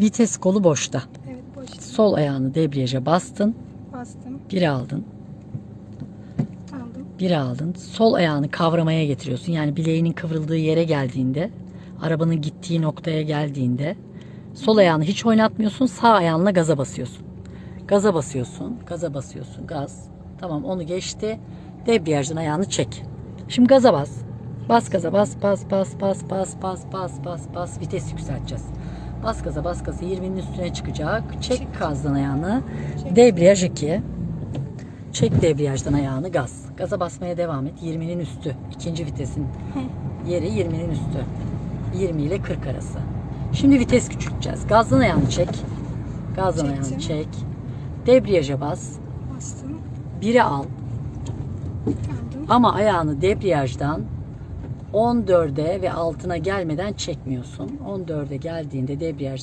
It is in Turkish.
Vites kolu boşta. Evet boş. Sol ayağını debriyaja bastın. Bastım. Bir aldın. Aldım. Bir aldın. Sol ayağını kavramaya getiriyorsun. Yani bileğinin kıvrıldığı yere geldiğinde, arabanın gittiği noktaya geldiğinde sol ayağını hiç oynatmıyorsun. Sağ ayağınla gaza basıyorsun. Gaza basıyorsun. Gaza basıyorsun. Gaz. Tamam onu geçti. Debriyajdan ayağını çek. Şimdi gaza bas. Bas gaza bas bas bas bas bas bas bas bas bas vites yükselteceğiz. Bas gaza bas gaza 20'nin üstüne çıkacak. Çek gazdan ayağını. Debriyaj 2. Çek debriyajdan ayağını gaz. Gaza basmaya devam et. 20'nin üstü. İkinci vitesin yeri 20'nin üstü. 20 ile 40 arası. Şimdi vites küçülteceğiz. Gazdan ayağını çek. Gazdan Çektim. ayağını çek. Debriyaja bas. Bastım. Biri al. Aldım. Ama ayağını debriyajdan 14'e ve altına gelmeden çekmiyorsun. 14'e geldiğinde debriyaj